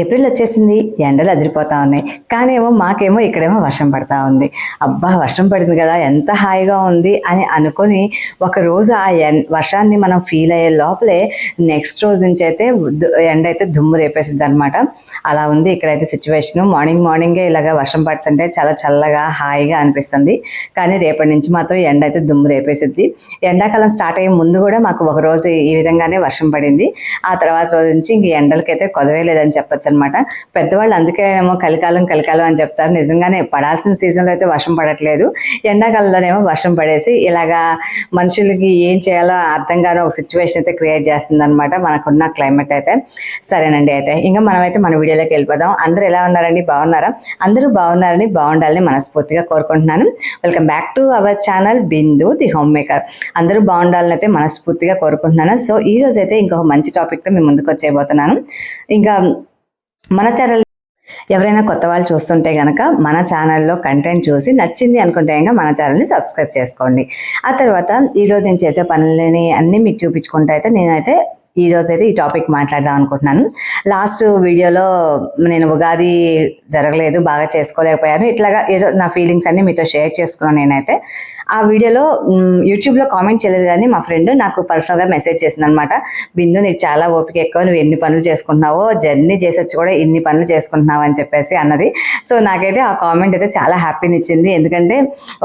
April వచ్చేసింది ఎండలు అదిరిపోతా ఉన్నాయి. కానీ ఏమో మాకేమో ఇక్కడేమో వర్షం పడతా ఉంది. అబ్బా వర్షం పడింది కదా ఎంత హాయిగా ఉంది అని అనుకొని ఒక రోజు ఆ ఎన్ వర్షాన్ని మనం ఫీల్ అయ్యే లోపలే నెక్స్ట్ రోజు నుంచి అయితే ఎండ అయితే దుమ్ము రేపేసింది అనమాట అలా ఉంది ఇక్కడైతే సిచ్యువేషన్ మార్నింగ్ మార్నింగే ఇలాగ వర్షం పడుతుంటే చాలా చల్లగా హాయిగా అనిపిస్తుంది. కానీ రేపటి నుంచి మాత్రం ఎండ అయితే దుమ్ము రేపేసిద్ది. ఎండాకాలం స్టార్ట్ అయ్యే ముందు కూడా మాకు ఒక రోజు ఈ విధంగానే వర్షం పడింది. ఆ తర్వాత రోజు నుంచి ఇంక ఎండలకైతే కొదవేలేదని లేదని చెప్పొచ్చు అనమాట పెద్దవాళ్ళు అందుకేమో కలికాలం కలికాలం అని చెప్తారు. నిజంగానే పడాల్సిన సీజన్లో అయితే వర్షం పడట్లేదు. ఎండాకాలంలోనేమో వర్షం పడేసి ఇలాగా మనుషులకి ఏం చేయాలో అర్థం కాని ఒక సిచ్యువేషన్ అయితే క్రియేట్ చేస్తుంది అనమాట మనకున్న క్లైమేట్ అయితే. సరేనండి అయితే. ఇంకా మనమైతే మన వీడియోలోకి వెళ్ళిపోదాం. అందరూ ఎలా ఉన్నారండి? బాగున్నారా? అందరూ బాగున్నారని బాగుండాలని మనస్ఫూర్తిగా కోరుకుంటున్నాను. Welcome back to our channel Bindu the home maker అందరూ బాగుండాలని అయితే మనస్ఫూర్తిగా కోరుకుంటున్నాను. సో ఈ రోజు అయితే ఇంకొక మంచి టాపిక్తో మేము ముందుకు వచ్చేయబోతున్నాను. ఇంకా మన ఛానల్ ఎవరైనా కొత్త వాళ్ళు చూస్తుంటే కనుక మన ఛానల్లో కంటెంట్ చూసి నచ్చింది అనుకుంటే కనుక మన ఛానల్ని సబ్స్క్రైబ్ చేసుకోండి. ఆ తర్వాత ఈరోజు నేను చేసే పనులని అన్నీ మీకు చూపించుకుంటే అయితే నేనైతే ఈ రోజు అయితే ఈ టాపిక్ మాట్లాడదాం అనుకుంటున్నాను. లాస్ట్ వీడియోలో నేను ఉగాది జరగలేదు బాగా చేసుకోలేకపోయాను. ఇట్లాగా ఏదో నా ఫీలింగ్స్ అన్ని మీతో షేర్ చేసుకున్నాను నేనైతే. ఆ వీడియోలో యూట్యూబ్లో కామెంట్ చేయలేదు కానీ మా ఫ్రెండ్ నాకు పర్సనల్గా మెసేజ్ చేసింది అనమాట బిందు నీకు చాలా ఓపిక ఎక్కువ. నువ్వు ఎన్ని పనులు చేసుకుంటున్నావో జర్నీ చేసొచ్చి కూడా ఇన్ని పనులు చేసుకుంటున్నావు అని చెప్పేసి అన్నది. సో నాకైతే ఆ కామెంట్ అయితే చాలా హ్యాపీని ఇచ్చింది ఎందుకంటే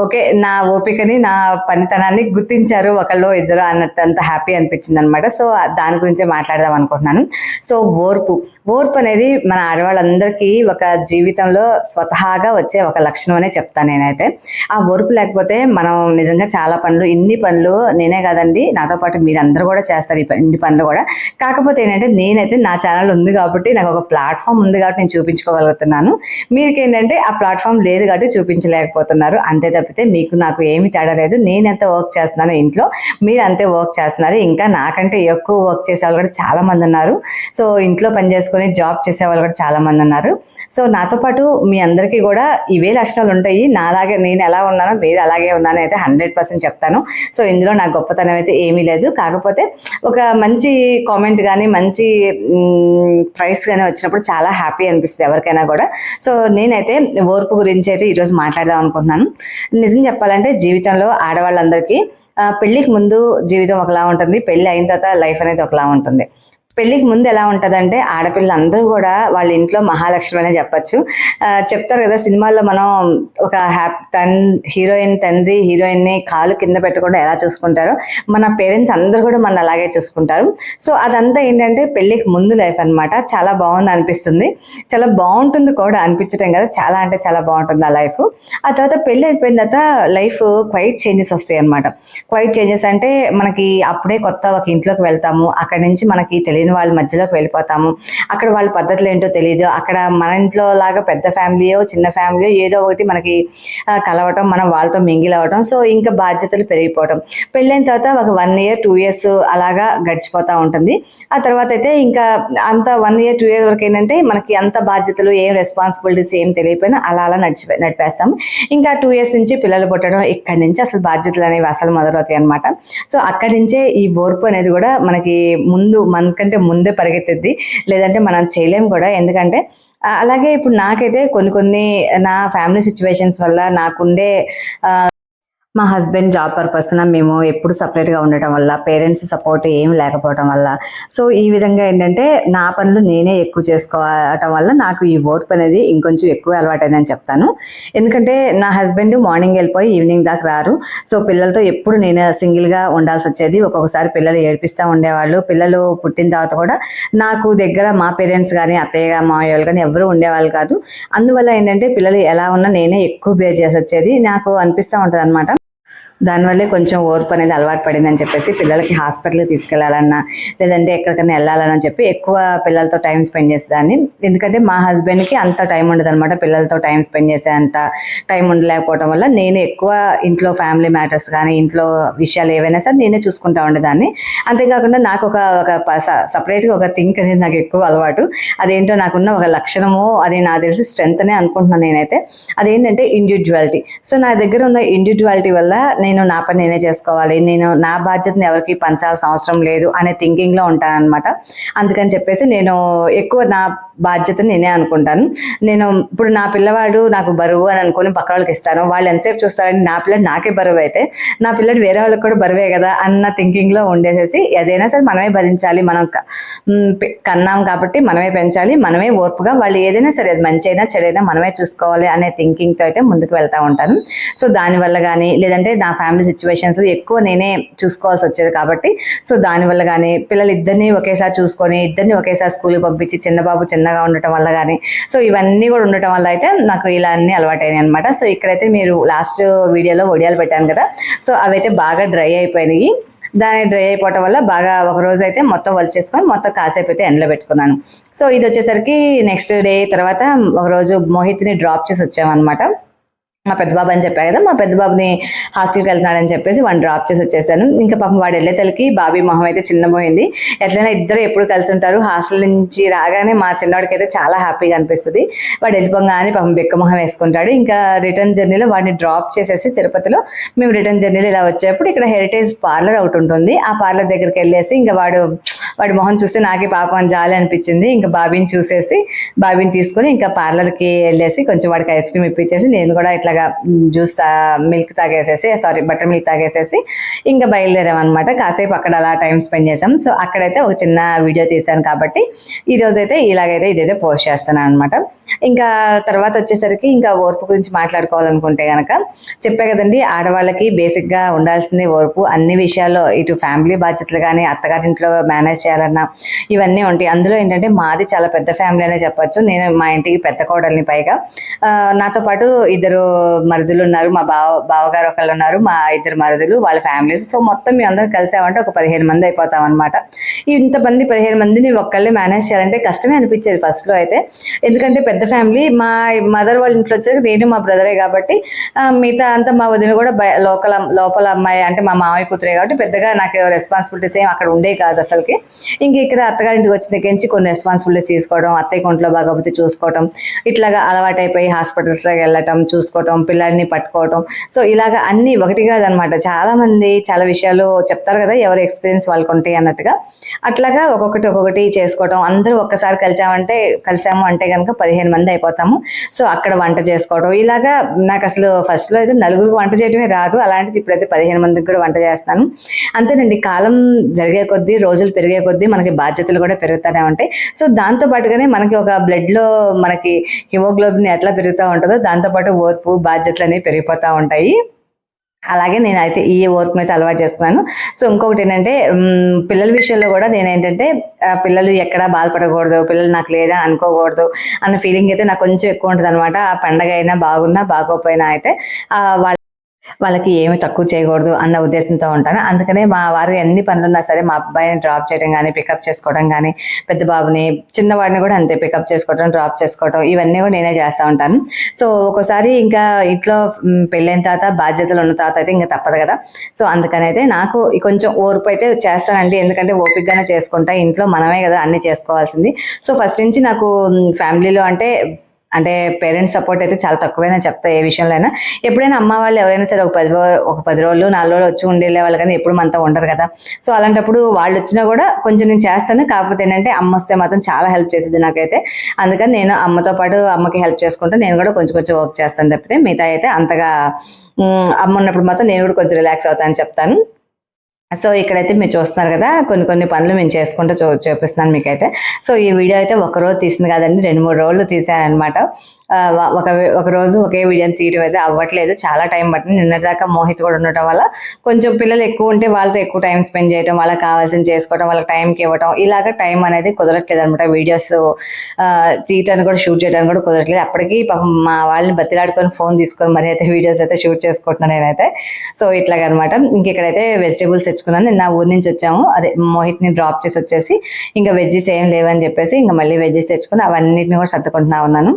ఓకే నా ఓపికని నా పనితనాన్ని గుర్తించారు ఒకళ్ళు ఇద్దరు అన్నట్టు అంత హ్యాపీ అనిపించింది అనమాట సో దాని గురించే మాట్లాడదాం అనుకుంటున్నాను. సో ఓర్పు. ఓర్పు అనేది మన ఆడవాళ్ళందరికీ ఒక జీవితంలో స్వతహాగా వచ్చే ఒక లక్షణం అనే చెప్తాను నేనైతే. ఆ ఓర్పు లేకపోతే మనం నిజంగా చాలా పనులు ఇన్ని పనులు నేనే కాదండి నాతో పాటు మీరందరూ కూడా చేస్తారు ఈ ఇన్ని పనులు కూడా. కాకపోతే ఏంటంటే నేనైతే నా ఛానల్ ఉంది కాబట్టి నాకు ఒక ప్లాట్ఫామ్ ఉంది కాబట్టి నేను చూపించుకోగలుగుతున్నాను. మీకు ఏంటంటే ఆ ప్లాట్ఫామ్ లేదు కాబట్టి చూపించలేకపోతున్నారు. అంతే తప్పితే మీకు నాకు ఏమి తేడా లేదు. నేనెంత వర్క్ చేస్తున్నాను ఇంట్లో మీరు అంతే వర్క్ చేస్తున్నారు. ఇంకా నాకంటే ఎక్కువ వర్క్ చేసే వాళ్ళు కూడా చాలా మంది ఉన్నారు. సో ఇంట్లో పని చేసుకొని జాబ్ చేసే వాళ్ళు కూడా చాలా మంది ఉన్నారు. సో నాతో పాటు మీ అందరికీ కూడా ఇవే లక్షణాలు ఉంటాయి. నాలాగే నేను ఎలా ఉన్నానో మీరు అలాగే ఉన్నానో అయితే హండ్రెడ్ పర్సెంట్ చెప్తాను. సో ఇందులో నా గొప్పతనం అయితే ఏమీ లేదు. కాకపోతే ఒక మంచి కామెంట్ కానీ మంచి ప్రైస్ కానీ వచ్చినప్పుడు చాలా హ్యాపీ అనిపిస్తుంది ఎవరికైనా కూడా. సో నేనైతే ఓర్పు గురించి అయితే ఈరోజు మాట్లాడదాం అనుకుంటున్నాను. నిజం చెప్పాలంటే జీవితంలో ఆడవాళ్ళందరికీ పెళ్ళికి ముందు జీవితం ఒకలా ఉంటుంది పెళ్ళి అయిన తర్వాత లైఫ్ అనేది ఒకలా ఉంటుంది. పెళ్ళికి ముందు ఎలా ఉంటుందంటే ఆడపిల్లలు అందరూ కూడా వాళ్ళ ఇంట్లో మహాలక్ష్మి అనే చెప్పచ్చు. చెప్తారు కదా సినిమాల్లో మనం ఒక హ్యాపీ తన్ హీరోయిన్ తండ్రి హీరోయిన్ని కాలు కింద పెట్టకుండా ఎలా చూసుకుంటారో మన పేరెంట్స్ అందరూ కూడా మన అలాగే చూసుకుంటారు. సో అదంతా ఏంటంటే పెళ్ళికి ముందు లైఫ్ అన్నమాట. చాలా బాగుంది అనిపిస్తుంది. చాలా బాగుంటుంది కూడా అనిపించటం కదా. చాలా అంటే చాలా బాగుంటుంది ఆ లైఫ్. ఆ తర్వాత పెళ్ళి అయిపోయిన తర్వాత లైఫ్ క్వైట్ చేంజెస్ వస్తాయి అనమాట క్వైట్ చేంజెస్ అంటే మనకి అప్పుడే కొత్త ఒక ఇంట్లోకి వెళ్తాము. అక్కడి నుంచి మనకి తెలియని వాళ్ళ మధ్యలోకి వెళ్ళిపోతాము. అక్కడ వాళ్ళ పద్ధతులు ఏంటో తెలియదు అక్కడ మన ఇంట్లో లాగా పెద్ద ఫ్యామిలీయో చిన్న ఫ్యామిలీయో ఏదో ఒకటి మనకి కలవటం మనం వాళ్ళతో మింగిల్ అవ్వటం సో ఇంకా బాధ్యతలు పెరిగిపోవటం. పెళ్ళైన తర్వాత ఒక వన్ ఇయర్ టూ ఇయర్స్ అలాగా గడిచిపోతూ ఉంటుంది. ఆ తర్వాత అయితే ఇంకా అంత వన్ ఇయర్ టూ ఇయర్ వరకు ఏంటంటే మనకి అంత బాధ్యతలు ఏం రెస్పాన్సిబిలిటీస్ ఏం తెలియపోయినా అలా అలా నడిచి నడిపేస్తాం ఇంకా టూ ఇయర్స్ నుంచి పిల్లలు పుట్టడం ఇక్కడి నుంచి అసలు బాధ్యతలు అనేవి అసలు మొదలవుతాయి అనమాట సో అక్కడి నుంచే ఈ ఓర్పు అనేది కూడా మనకి ముందు మనకంటే ముందే పరిగెత్తిద్ది. లేదంటే మనం చేయలేం కూడా. ఎందుకంటే అలాగే ఇప్పుడు నాకైతే కొన్ని కొన్ని నా ఫ్యామిలీ సిచ్యువేషన్స్ వల్ల నాకుండే ఆ, మా హస్బెండ్ జాబ్ పర్పస్న మేము ఎప్పుడు సపరేట్గా ఉండటం వల్ల పేరెంట్స్ సపోర్ట్ ఏం లేకపోవడం వల్ల. సో ఈ విధంగా ఏంటంటే నా పనులు నేనే ఎక్కువ చేసుకోవటం వల్ల నాకు ఈ ఓర్పు అనేది ఇంకొంచెం ఎక్కువ అలవాటైందని చెప్తాను. ఎందుకంటే నా హస్బెండ్ మార్నింగ్ వెళ్ళిపోయి ఈవినింగ్ దాకా రారు. సో పిల్లలతో ఎప్పుడు నేను సింగిల్గా ఉండాల్సి వచ్చేది. ఒక్కొక్కసారి పిల్లలు ఏడిపిస్తూ ఉండేవాళ్ళు. పిల్లలు పుట్టిన తర్వాత కూడా నాకు దగ్గర మా పేరెంట్స్ కానీ అత్తయ్య మామయ్య వాళ్ళు కానీ ఎవరు ఉండేవాళ్ళు కాదు. అందువల్ల ఏంటంటే పిల్లలు ఎలా ఉన్నా నేనే ఎక్కువ బేర్ చేసి వచ్చేది. నాకు అనిపిస్తూ ఉంటుంది అనమాట దానివల్లే కొంచెం ఓర్పు అనేది అలవాటు పడిందని చెప్పేసి పిల్లలకి హాస్పిటల్కి తీసుకెళ్ళాలన్నా లేదంటే ఎక్కడికైనా వెళ్ళాలని చెప్పి ఎక్కువ పిల్లలతో టైం స్పెండ్ చేసేదాన్ని. ఎందుకంటే మా హస్బెండ్కి అంత టైం ఉండదు అనమాట పిల్లలతో టైం స్పెండ్ చేసే అంత టైం ఉండలేకపోవడం వల్ల నేను ఎక్కువ ఇంట్లో ఫ్యామిలీ మ్యాటర్స్ కానీ ఇంట్లో విషయాలు ఏవైనా సరే నేనే చూసుకుంటా ఉండేదాన్ని. అంతేకాకుండా నాకు ఒక ఒక సపరేట్గా ఒక థింక్ అనేది నాకు ఎక్కువ అలవాటు. అదేంటో నాకున్న ఒక లక్షణము అది నాకు తెలిసి స్ట్రెంత్ అనే అనుకుంటున్నాను నేనైతే. అదేంటంటే ఇండివిజువాలిటీ సో నా దగ్గర ఉన్న ఇండివిజువాలిటీ వల్ల నేను నా పని నేనే చేసుకోవాలి నేను నా బాధ్యతని ఎవరికి పంచాల్సిన అవసరం లేదు అనే థింకింగ్లో ఉంటానన్నమాట. అందుకని చెప్పేసి నేను ఎక్కువ నా బాధ్యతని నేనే అనుకుంటాను. నేను ఇప్పుడు నా పిల్లవాడు నాకు బరువు అని అనుకుని పక్క వాళ్ళకి ఇస్తాను. వాళ్ళు ఎంతసేపు చూస్తారని నా పిల్లడు నాకే బరువు అయితే నా పిల్లడు వేరే వాళ్ళకి కూడా బరువే కదా అన్న థింకింగ్లో ఉండేసేసి ఏదైనా సరే మనమే భరించాలి. మనం కన్నాం కాబట్టి మనమే పెంచాలి. మనమే ఓర్పుగా వాళ్ళు ఏదైనా సరే అది మంచి అయినా చెడైనా మనమే చూసుకోవాలి అనే థింకింగ్తో అయితే ముందుకు వెళ్తూ ఉంటాను. సో దానివల్ల కానీ లేదంటే నా ఫ్యామిలీ సిచ్యువేషన్స్ ఎక్కువ నేనే చూసుకోవాల్సి వచ్చేది కాబట్టి సో దానివల్ల కానీ పిల్లలు ఇద్దరిని ఒకేసారి చూసుకొని ఇద్దరిని ఒకేసారి స్కూల్కి పంపించి చిన్న చిన్నగా ఉండటం వల్ల కానీ సో ఇవన్నీ కూడా ఉండటం వల్ల అయితే నాకు ఇలా అన్ని అలవాటైనాయి అనమాట సో ఇక్కడైతే మీరు లాస్ట్ వీడియోలో ఒడియాలు పెట్టాను కదా. సో అవైతే బాగా డ్రై అయిపోయినాయి. దాని డ్రై అయిపోవటం వల్ల బాగా ఒక రోజు అయితే మొత్తం వలిచేసుకొని మొత్తం కాసేపు అయితే ఎండలో పెట్టుకున్నాను. సో ఇది వచ్చేసరికి నెక్స్ట్ డే తర్వాత ఒక రోజు మోహిత్ని డ్రాప్ చేసి వచ్చామన్నమాట. మా పెద్ద బాబు అని చెప్పా కదా మా పెద్ద బాబుని హాస్టల్కి వెళ్తున్నాడని చెప్పేసి వాడిని డ్రాప్ చేసి వచ్చేసాను. ఇంకా పాపం వాడు వెళ్ళేతలకి బాబీ మొహం అయితే చిన్నపోయింది ఎట్లయినా ఇద్దరు ఎప్పుడు కలిసి ఉంటారు. హాస్టల్ నుంచి రాగానే మా చిన్నవాడికి అయితే చాలా హ్యాపీగా అనిపిస్తుంది. వాడు వెళ్ళిపోగానే పాపం బెక్క మొహం వేసుకుంటాడు. ఇంకా రిటర్న్ జర్నీలో వాడిని డ్రాప్ చేసేసి తిరుపతిలో మేము రిటర్న్ జర్నీలో ఇలా వచ్చేప్పుడు ఇక్కడ హెరిటేజ్ పార్లర్ ఒకటి ఉంటుంది. ఆ పార్లర్ దగ్గరికి వెళ్ళేసి ఇంకా వాడు వాడి మొహం చూస్తే నాకే పాపం జాలి అనిపించింది. ఇంకా బాబీని చూసేసి బాబీని తీసుకొని ఇంకా పార్లర్కి వెళ్ళేసి కొంచెం వాడికి ఐస్ క్రీమ్ ఇప్పించేసి నేను కూడా ఇట్లా ఇట్లాగా జ్యూస్ మిల్క్ తాగేసేసి సారీ బటర్ మిల్క్ తాగేసేసి ఇంకా బయలుదేరాం అనమాట కాసేపు అక్కడ అలా టైం స్పెండ్ చేసాం సో అక్కడైతే ఒక చిన్న వీడియో తీశాను కాబట్టి ఈ ఇలాగైతే ఇదైతే పోస్ట్ చేస్తాను అనమాట ఇంకా తర్వాత వచ్చేసరికి ఇంకా ఓర్పు గురించి మాట్లాడుకోవాలనుకుంటే కనుక చెప్పే కదండి ఆడవాళ్ళకి బేసిక్గా ఉండాల్సింది ఓర్పు. అన్ని విషయాల్లో ఇటు ఫ్యామిలీ బాధ్యతలు కానీ అత్తగారింట్లో మేనేజ్ చేయాలన్నా ఇవన్నీ ఉంటాయి. అందులో ఏంటంటే మాది చాలా పెద్ద ఫ్యామిలీ అనే చెప్పొచ్చు. నేను మా ఇంటికి పెద్ద కోడల్ని పైగా. నాతో పాటు ఇద్దరు మరుదులు ఉన్నారు మా బావ బావగారు ఒకళ్ళు ఉన్నారు మా ఇద్దరు మరుదులు వాళ్ళ ఫ్యామిలీస్. సో మొత్తం మేము అందరం కలిసామంటే ఒక పదిహేను మంది అయిపోతాం అనమాట ఇంతమంది పదిహేను మందిని ఒక్కళ్ళే మేనేజ్ చేయాలంటే కష్టమే అనిపించేది ఫస్ట్లో అయితే. ఎందుకంటే పెద్ద ఫ్యామిలీ మా మదర్ వాళ్ళ ఇంట్లో వచ్చేది నేను మా బ్రదరే కాబట్టి మిగతా అంతా మా వదిన కూడా లోకల్ లోపల అమ్మాయి అంటే మా మామయ్య కూతురే కాబట్టి పెద్దగా నాకు రెస్పాన్సిబిలిటీస్ ఏం అక్కడ ఉండే కాదు అసలుకి. ఇంక ఇక్కడ అత్తగారింటికి వచ్చిన దగ్గర నుంచి కొన్ని రెస్పాన్సిబిలిటీస్ తీసుకోవడం అత్తయ్య కొంట్లో బాగోకపోతే చూసుకోవడం ఇట్లాగా అలవాటైపోయి హాస్పిటల్స్లోకి వెళ్ళటం చూసుకోవటం పిల్లల్ని పట్టుకోవటం. సో ఇలాగ అన్ని ఒకటి కాదనమాట. చాలా మంది చాలా విషయాలు చెప్తారు కదా ఎవరు ఎక్స్పీరియన్స్ వాళ్ళకు ఉంటాయి అన్నట్టుగా. అట్లాగా ఒక్కొక్కటి ఒక్కొక్కటి చేసుకోవటం. అందరూ ఒక్కసారి కలిసామంటే కలిసాము అంటే కనుక పదిహేను మంది అయిపోతాము. సో అక్కడ వంట చేసుకోవడం ఇలాగా నాకు అసలు ఫస్ట్లో అయితే నలుగురికి వంట చేయడమే రాదు. అలాంటిది ఇప్పుడైతే పదిహేను మందికి కూడా వంట చేస్తాను. అంతేనండి కాలం జరిగే కొద్దీ రోజులు పెరిగే కొద్దీ మనకి బాధ్యతలు కూడా పెరుగుతూనే ఉంటాయి. సో దాంతో పాటుగానే మనకి ఒక బ్లడ్లో మనకి హిమోగ్లోబిన్ ఎట్లా పెరుగుతూ ఉంటుందో దాంతోపాటు ఓర్పు బాధ్యతలు అనేవి పెరిగిపోతూ ఉంటాయి. అలాగే నేనైతే ఈ వర్క్ అయితే అలవాటు చేసుకున్నాను. సో ఇంకొకటి ఏంటంటే పిల్లల విషయంలో కూడా నేను ఏంటంటే పిల్లలు ఎక్కడ బాధపడకూడదు పిల్లలు నాకు లేదా అనుకోకూడదు అన్న ఫీలింగ్ అయితే నాకు కొంచెం ఎక్కువ ఉంటుంది అనమాట ఆ పండగ అయినా బాగున్నా బాగోపోయినా అయితే వాళ్ళ వాళ్ళకి ఏమి తక్కువ చేయకూడదు అన్న ఉద్దేశంతో ఉంటాను. అందుకనే మా వారు ఎన్ని పనులున్నా సరే మా అబ్బాయిని డ్రాప్ చేయడం కానీ పికప్ చేసుకోవడం కానీ పెద్ద బాబుని చిన్నవాడిని కూడా అంతే పికప్ చేసుకోవడం డ్రాప్ చేసుకోవడం ఇవన్నీ కూడా నేనే చేస్తూ ఉంటాను. సో ఒక్కోసారి ఇంకా ఇంట్లో పెళ్ళైన తర్వాత బాధ్యతలు ఉన్న తర్వాత అయితే ఇంకా తప్పదు కదా. సో అందుకని అయితే నాకు కొంచెం ఓర్పు అయితే చేస్తానండి. ఎందుకంటే ఓపికగానే చేసుకుంటా. ఇంట్లో మనమే కదా అన్ని చేసుకోవాల్సింది. సో ఫస్ట్ నుంచి నాకు ఫ్యామిలీలో అంటే అంటే పేరెంట్స్ సపోర్ట్ అయితే చాలా తక్కువైనా చెప్తా ఏ విషయంలో అయినా ఎప్పుడైనా అమ్మ వాళ్ళు ఎవరైనా సరే ఒక పది ఒక పది రోజులు నాలుగు రోజులు వచ్చి ఉండేలే వాళ్ళు కానీ ఎప్పుడు మనతో ఉండరు కదా. సో అలాంటప్పుడు వాళ్ళు వచ్చినా కూడా కొంచెం నేను చేస్తాను. కాకపోతే ఏంటంటే అమ్మ వస్తే మాత్రం చాలా హెల్ప్ చేసేది నాకైతే. అందుకని నేను అమ్మతో పాటు అమ్మకి హెల్ప్ చేసుకుంటూ. నేను కూడా కొంచెం కొంచెం వర్క్ చేస్తాను తప్పితే మిగతా అయితే అంతగా అమ్మ ఉన్నప్పుడు మాత్రం నేను కూడా కొంచెం రిలాక్స్ అవుతానని చెప్తాను. సో ఇక్కడైతే మీరు చూస్తున్నారు కదా కొన్ని కొన్ని పనులు మేము చేసుకుంటూ చూ చూపిస్తున్నాను మీకైతే. సో ఈ వీడియో అయితే ఒక రోజు తీసింది కాదండి రెండు మూడు రోజులు తీసాను అనమాట ఒక ఒక రోజు ఒకే వీడియోని తీయడం అయితే అవ్వట్లేదు. చాలా టైం పట్టింది. నిన్నటిదాకా మోహిత్ కూడా ఉండటం వల్ల కొంచెం పిల్లలు ఎక్కువ ఉంటే వాళ్ళతో ఎక్కువ టైం స్పెండ్ చేయడం వాళ్ళకి కావాల్సిన చేసుకోవడం వాళ్ళకి టైంకి ఇవ్వడం ఇలాగ టైం అనేది కుదరట్లేదు అనమాట. వీడియోస్ తీయటానికి కూడా షూట్ చేయడానికి కూడా కుదరట్లేదు. అప్పటికి పాపం మా వాళ్ళని బతిలాడుకొని ఫోన్ తీసుకొని మరి అయితే వీడియోస్ అయితే షూట్ చేసుకుంటున్నాను నేనైతే. సో ఇట్లాగనమాట. ఇంకెక్కడైతే వెజిటేబుల్స్ తెచ్చుకున్నాను. నిన్న నా ఊరి నుంచి వచ్చాము. అదే మోహిత్ని డ్రాప్ చేసి వచ్చేసి ఇంకా వెజ్జీస్ ఏం లేవని చెప్పేసి ఇంకా మళ్ళీ వెజ్జీస్ తెచ్చుకుని అవన్నిటిని కూడా సర్దుకుంటున్నా ఉన్నాను.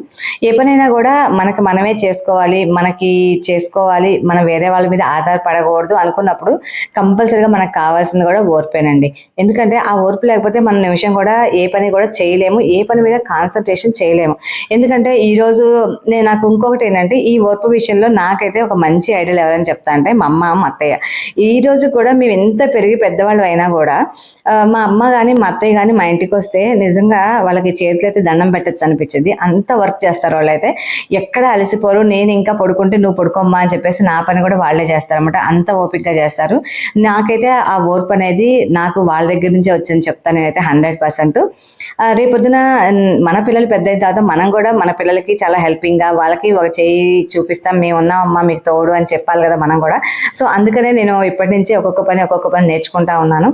ఏ పనైనా కూడా మనకి మనమే చేసుకోవాలి మనకి చేసుకోవాలి మనం వేరే వాళ్ళ మీద ఆధారపడకూడదు అనుకున్నప్పుడు కంపల్సరీగా మనకు కావాల్సింది కూడా ఓర్పేనండి. ఎందుకంటే ఆ ఓర్పు లేకపోతే మన నిమిషం కూడా ఏ పని కూడా చేయలేము ఏ పని మీద కాన్సన్ట్రేషన్ చేయలేము. ఎందుకంటే ఈరోజు నేను నాకు ఇంకొకటి ఏంటంటే ఈ ఓర్పు విషయంలో నాకైతే ఒక మంచి ఐడియాలు ఎవరైనా చెప్తా అంటే మా అమ్మ మా అత్తయ్య. ఈ రోజు కూడా మేము ఎంత పెరిగి పెద్దవాళ్ళు అయినా కూడా మా అమ్మ కానీ మా అత్తయ్య కానీ మా ఇంటికి వస్తే నిజంగా వాళ్ళకి చేతులైతే దండం పెట్టచ్చు అనిపించింది. అంత వర్క్ చేస్తారు అయితే ఎక్కడ అలసిపోరు నేను ఇంకా పడుకుంటే నువ్వు పడుకోమ్మా అని చెప్పేసి నా పని కూడా వాళ్ళే చేస్తారనమాట అంత ఓపికగా చేస్తారు. నాకైతే ఆ ఓర్పు అనేది నాకు వాళ్ళ దగ్గర నుంచే వచ్చింది చెప్తాను నేనైతే హండ్రెడ్ పర్సెంట్. రేపొద్దున మన పిల్లలు పెద్ద అయిన తర్వాత మనం కూడా మన పిల్లలకి చాలా హెల్పింగ్గా వాళ్ళకి ఒక చేయి చూపిస్తాం మేము ఉన్నాం మీకు తోడు అని చెప్పాలి కదా మనం కూడా. సో అందుకనే నేను ఇప్పటి నుంచి ఒక్కొక్క పని ఒక్కొక్క పని నేర్చుకుంటా ఉన్నాను.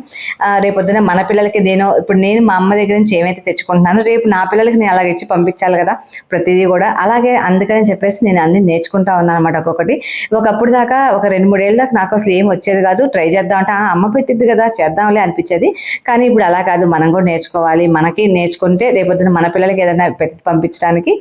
రేపొద్దున మన పిల్లలకి నేను ఇప్పుడు నేను మా అమ్మ దగ్గర నుంచి ఏమైతే తెచ్చుకుంటున్నాను రేపు నా పిల్లలకి నేను అలాగ ఇచ్చి పంపించాలి కదా. ప్రతిదీ కూడా అలాగే అందుకని చెప్పేసి నేను అన్ని నేర్చుకుంటా ఉన్నాను అనమాట ఒక్కొక్కటి. ఒకప్పుడు దాకా ఒక రెండు మూడేళ్ళ దాకా నాకు అసలు ఏం వచ్చేది కాదు. ట్రై చేద్దాం అంటే "ఆ, అమ్మ పెట్టింది కదా చేద్దాంలే అనిపించేది. కానీ ఇప్పుడు అలా కాదు. మనం కూడా నేర్చుకోవాలి. మనకి నేర్చుకుంటే రేపొద్దున మన పిల్లలకి ఏదైనా పెట్టి పంపించడానికి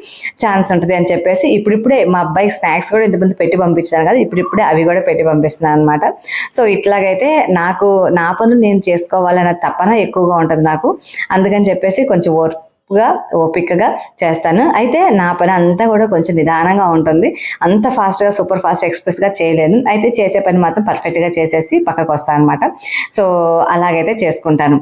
ఛాన్స్ ఉంటుంది అని చెప్పేసి ఇప్పుడిప్పుడే మా అబ్బాయికి స్నాక్స్ కూడా ఇంతమంది పెట్టి పంపించాను కదా ఇప్పుడిప్పుడే అవి కూడా పెట్టి పంపిస్తున్నాను అనమాట సో ఇట్లాగైతే నాకు నా పనులు నేను చేసుకోవాలన్న తపన ఎక్కువగా ఉంటుంది నాకు. అందుకని చెప్పేసి కొంచెం ఓర్పుగా ఓపికగా చేస్తాను. అయితే నా పని అంతా కూడా కొంచెం నిదానంగా ఉంటుంది. అంత ఫాస్ట్గా సూపర్ ఫాస్ట్ ఎక్స్ప్రెస్గా చేయలేను. అయితే చేసే పని మాత్రం పర్ఫెక్ట్గా చేసేసి పక్కకు వస్తాను అనమాట సో అలాగైతే చేసుకుంటాను.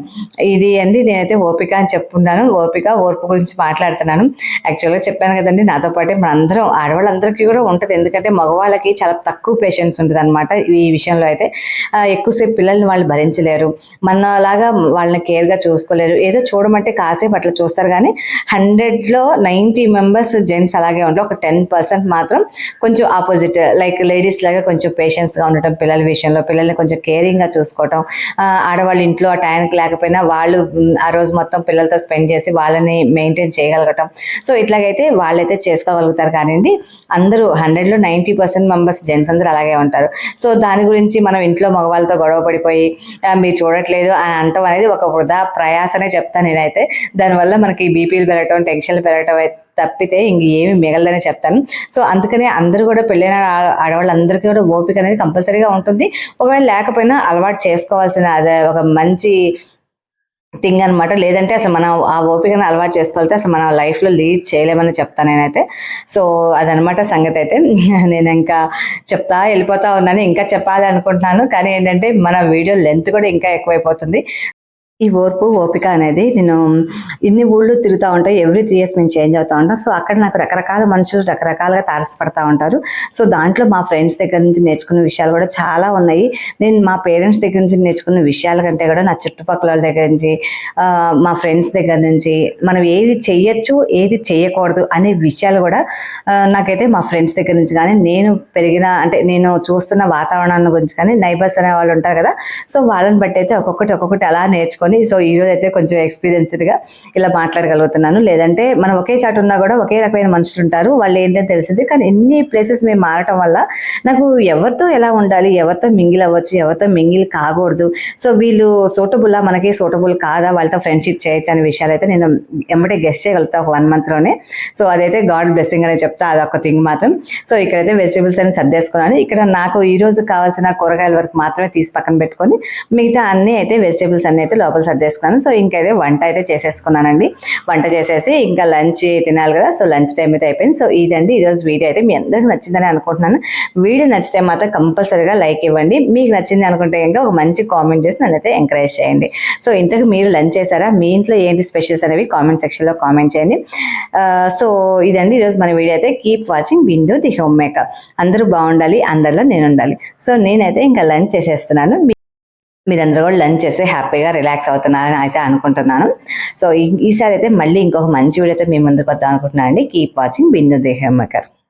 ఇది అండి నేనైతే ఓపిక అని చెప్పుకుంటాను. ఓపిక ఓర్పు గురించి మాట్లాడుతున్నాను. యాక్చువల్గా చెప్పాను కదండి నాతో పాటే మనందరం ఆడవాళ్ళందరికీ కూడా ఉంటుంది. ఎందుకంటే మగవాళ్ళకి చాలా తక్కువ పేషెన్స్ ఉంటుంది అనమాట ఈ విషయంలో అయితే. ఎక్కువసేపు పిల్లల్ని వాళ్ళు భరించలేరు. మనలాగా వాళ్ళని కేర్గా చూసుకోలేరు. ఏదో చూడమంటే కాసేపు అట్లా చూస్తారు కానీ హండ్రెడ్లో నైంటీ మెంబర్స్ జెంట్స్ అలాగే ఉంటారు ఒక టెన్ పర్సెంట్ మాత్రం కొంచెం ఆపోజిట్ లైక్ లేడీస్ లాగా కొంచెం పేషెన్స్గా ఉండటం పిల్లల విషయంలో పిల్లల్ని కొంచెం కేరింగ్గా చూసుకోవటం ఆడవాళ్ళు ఇంట్లో ఆ టైంకి లేకపోయినా వాళ్ళు ఆ రోజు మొత్తం పిల్లలతో స్పెండ్ చేసి వాళ్ళని మెయింటైన్ చేయగలగటం. సో ఇట్లాగైతే వాళ్ళైతే చేసుకోగలుగుతారు కానివ్వండి. అందరూ హండ్రెడ్లో నైంటీ పర్సెంట్ మెంబర్స్ జెంట్స్ అందరూ అలాగే ఉంటారు. సో దాని గురించి మనం ఇంట్లో మగవాళ్ళతో గొడవ పడిపోయి మీరు చూడట్లేదు అని అంటాం అనేది ఒక వృధా ప్రయాసనే చెప్తాను నేనైతే. దానివల్ల మనకి బీపీలు పెరగటం టెన్షన్లు పెరగటం అయితే తప్పితే ఇంక ఏమి మిగలదని చెప్తాను. సో అందుకనే అందరూ కూడా పెళ్ళైన ఆడవాళ్ళందరికీ కూడా ఓపిక అనేది కంపల్సరీగా ఉంటుంది. ఒకవేళ లేకపోయినా అలవాటు చేసుకోవాల్సిన అదే ఒక మంచి థింగ్ అనమాట లేదంటే అసలు మనం ఆ ఓపికను అలవాటు చేసుకోవాలితే అసలు మన లైఫ్లో లీడ్ చేయలేమని చెప్తాను నేనైతే. సో అదనమాట సంగతి అయితే. నేను ఇంకా చెప్తా వెళ్ళిపోతా ఉన్నాను. ఇంకా చెప్పాలి అనుకుంటున్నాను. కానీ ఏంటంటే మన వీడియో లెంత్ కూడా ఇంకా ఎక్కువైపోతుంది. ఈ ఓర్పు ఓపిక అనేది నేను ఇన్ని ఊళ్ళు తిరుగుతూ ఉంటాయి ఎవ్రీ త్రీ ఇయర్స్ మేము చేంజ్ అవుతూ ఉంటాం. సో అక్కడ నాకు రకరకాల మనుషులు రకరకాలుగా తారసపడతా ఉంటారు. సో దాంట్లో మా ఫ్రెండ్స్ దగ్గర నుంచి నేర్చుకున్న విషయాలు కూడా చాలా ఉన్నాయి. నేను మా పేరెంట్స్ దగ్గర నుంచి నేర్చుకున్న విషయాల కంటే కూడా నా చుట్టుపక్కల వాళ్ళ దగ్గర నుంచి మా ఫ్రెండ్స్ దగ్గర నుంచి మనం ఏది చెయ్యొచ్చు ఏది చేయకూడదు అనే విషయాలు కూడా నాకైతే మా ఫ్రెండ్స్ దగ్గర నుంచి కానీ నేను పెరిగిన అంటే నేను చూస్తున్న వాతావరణాన్ని గురించి కానీ నైబర్స్ అనే వాళ్ళు ఉంటారు కదా. సో వాళ్ళని బట్టి అయితే ఒక్కొక్కటి ఒక్కొక్కటి అలా నేర్చుకొని సో ఈ రోజు అయితే కొంచెం ఎక్స్పీరియన్స్డ్గా ఇలా మాట్లాడగలుగుతున్నాను. లేదంటే మనం ఒకే చాటు ఉన్నా కూడా ఒకే రకమైన మనుషులు ఉంటారు. వాళ్ళు ఏంటని తెలిసింది. కానీ ఎన్ని ప్లేసెస్ మేము మారటం వల్ల నాకు ఎవరితో ఎలా ఉండాలి ఎవరితో మింగిల్ అవ్వచ్చు ఎవరితో మింగిల్ కాకూడదు. సో వీళ్ళు సూటబుల్లా మనకి సూటబుల్ కాదా వాళ్ళతో ఫ్రెండ్షిప్ చేయొచ్చు అనే విషయాలు అయితే నేను ఎంబటే గెస్ట్ చేయగలుగుతా ఒక వన్ మంత్లోనే సో అదైతే గాడ్ బ్లెస్సింగ్ అనే చెప్తా అదొక థింగ్ మాత్రం. సో ఇక్కడైతే వెజిటబుల్స్ అని సర్దేసుకున్నాను. ఇక్కడ నాకు ఈ రోజు కావాల్సిన కూరగాయల వరకు మాత్రమే తీసి పక్కన పెట్టుకొని మిగతా అన్నీ అయితే వెజిటబుల్స్ అన్నీ అయితే లోపల సర్దేసుకున్నాను. సో ఇంకైతే వంట అయితే చేసేసుకున్నానండి. వంట చేసేసి ఇంకా లంచ్ తినాలి కదా సో లంచ్ టైం అయితే అయిపోయింది. సో ఇదండి ఈరోజు వీడియో అయితే మీ అందరికి నచ్చిందని అనుకుంటున్నాను. వీడియో నచ్చితే మాత్రం కంపల్సరీగా లైక్ ఇవ్వండి. మీకు నచ్చింది అనుకుంటే ఇంకా ఒక మంచి కామెంట్ చేసి నన్ను అయితే ఎంకరేజ్ చేయండి. సో ఇంతకు మీరు లంచ్ చేశారా? మీ ఇంట్లో ఏంటి స్పెషల్స్ అనేవి కామెంట్ సెక్షన్లో కామెంట్ చేయండి. సో ఇదండి ఈరోజు మన వీడియో అయితే. Keep watching Bindu the home makeup. అందరూ బాగుండాలి అందరిలో నేను ఉండాలి సో నేనైతే ఇంకా లంచ్ చేసేస్తున్నాను. మీ- మీరందరూ కూడా లంచ్ చేసి హ్యాపీగా రిలాక్స్ అవుతున్నారని అయితే అనుకుంటున్నాను. సో ఈ- ఈసారి అయితే మళ్ళీ ఇంకొక మంచి వీడియోతో మీ ముందుకు వద్దాం అనుకుంటున్నాను అండి కీప్ వాచింగ్ బిందు దేహమ్మకర్.